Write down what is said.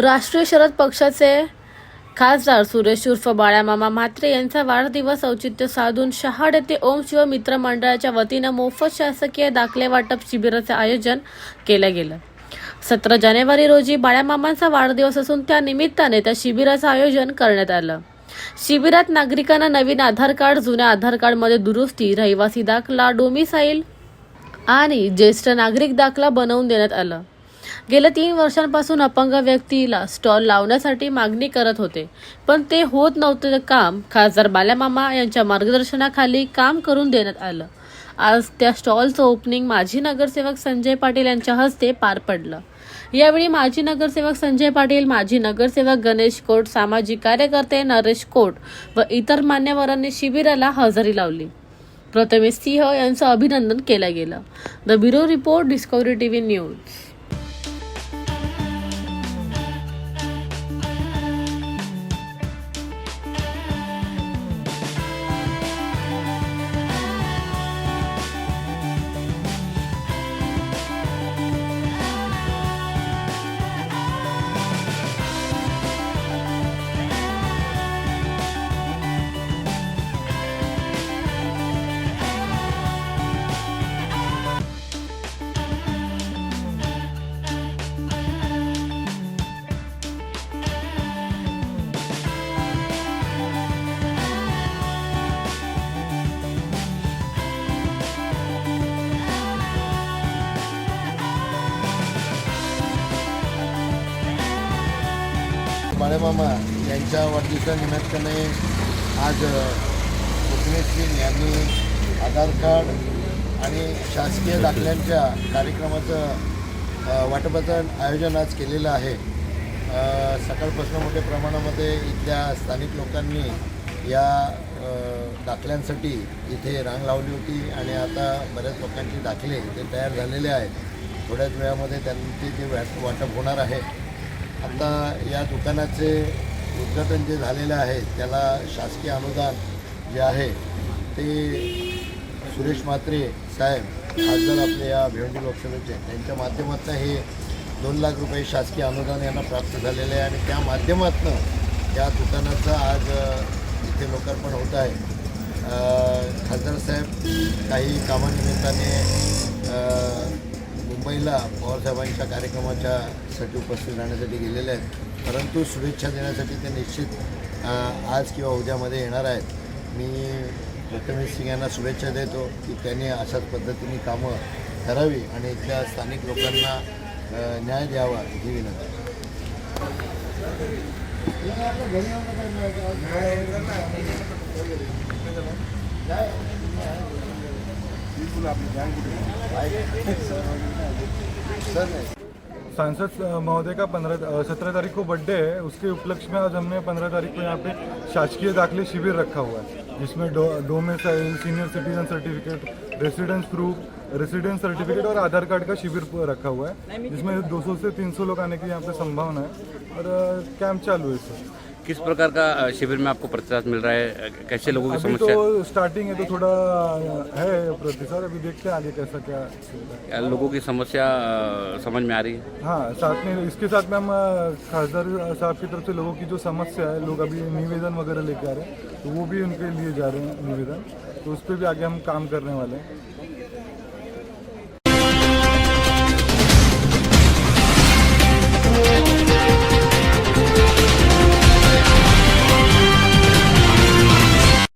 राष्ट्रीय शरद पक्षाचे खासदार सुरेश उर्फ बाळ्यामामा म्हात्रे यांचा वाढदिवस औचित्य साधून शहाड येथे ओम शिव मित्र मंडळाच्या वतीनं मोफत शासकीय दाखले वाटप शिबिराचे आयोजन केलं गेलं. सतरा जानेवारी रोजी बाळ्यामामांचा वाढदिवस असून त्या निमित्ताने त्या शिबिराचं आयोजन करण्यात आलं. शिबिरात नागरिकांना नवीन आधार कार्ड जुन्या आधार कार्डमध्ये दुरुस्ती रहिवासी दाखला डोमिसाईल आणि ज्येष्ठ नागरिक दाखला बनवून देण्यात आलं. गेल्या तीन वर्षांपासून अपंग व्यक्तीला स्टॉल लावण्यासाठी मागणी करत होते. पण ते होत नव्हते काम. खासदार बाल्यामामा यांच्या मार्गदर्शनाखाली काम करून देण्यात आलं. आज त्या स्टॉलचं ओपनिंग माजी नगरसेवक संजय पाटील यांच्या हस्ते पार पडलं. यावेळी माजी नगरसेवक संजय पाटील माजी नगरसेवक गणेश कोट सामाजिक कार्यकर्ते नरेश कोट व इतर मान्यवरांनी शिबिराला हजेरी लावली. प्रथमेश सिंह यांचं अभिनंदन केलं गेलं. The bureau report Discovery TV news. Balemama यांच्या वाढदिवसानिमित्ताने आज कोकणेश सिंग यांनी आधार कार्ड आणि शासकीय दाखल्यांच्या कार्यक्रमाचं वाटपाचं आयोजन आज केलेलं आहे. सकाळपासून मोठ्या प्रमाणामध्ये इथल्या स्थानिक लोकांनी या दाखल्यांसाठी इथे रांग लावली होती आणि आता बऱ्याच लोकांचे दाखले ते तयार झालेले आहेत. थोड्याच वेळामध्ये त्यांचे ते वाटप होणार आहे आता या दुकानाचे उद्घाटन जे झालेलं आहे त्याला शासकीय अनुदान जे आहे ते सुरेश म्हात्रे साहेब खासदार आपले या भिवंडी लोकसभेचे त्यांच्या माध्यमातून हे दोन लाख रुपये शासकीय अनुदान यांना प्राप्त झालेलं आहे. आणि त्या माध्यमातून या दुकानाचं आज इथे लोकार्पण होत आहे. खासदार साहेब काही कामानिमित्ताने मुंबईला पवारसाहेबांच्या कार्यक्रमाच्या साठी उपस्थित राहण्यासाठी गेलेले आहेत. परंतु शुभेच्छा देण्यासाठी ते निश्चित आज किंवा उद्यामध्ये येणार आहेत. मी प्रथमेश सिंग यांना शुभेच्छा देतो की त्यांनी अशाच पद्धतीने कामं करावी आणि इथल्या स्थानिक लोकांना न्याय द्यावा ही विनंती. सांसद महोदय का पंद्रह सत्रह तारीख को बर्थडे है। उसके उपलक्ष्य में आज हमने पंद्रह तारीख को यहाँ पे शासकीय दाखिले शिविर रखा हुआ है, जिसमें domicile senior citizen certificate residence proof residence certificate और आधार कार्ड का शिविर रखा हुआ है। जिसमें 200 से 300 लोग आने की यहाँ पे संभावना है। और कैंप चालू है सर किस प्रकार का शिविर में आपको प्रतिसाद मिल रहा है? कैसे लोगों की समस्या? तो स्टार्टिंग है तो थोड़ा है प्रतिशत अभी देखते हैं आगे कैसा क्या है। लोगों की समस्या समझ में आ रही है? हाँ साथ में इसके साथ में हम खासदार साहब की तरफ़ से लोगों की जो समस्या है लोग अभी निवेदन वगैरह लेके आ रहे हैं तो वो भी उनके लिए जा रहे हैं निवेदन तो उस पर भी आगे हम काम करने वाले हैं।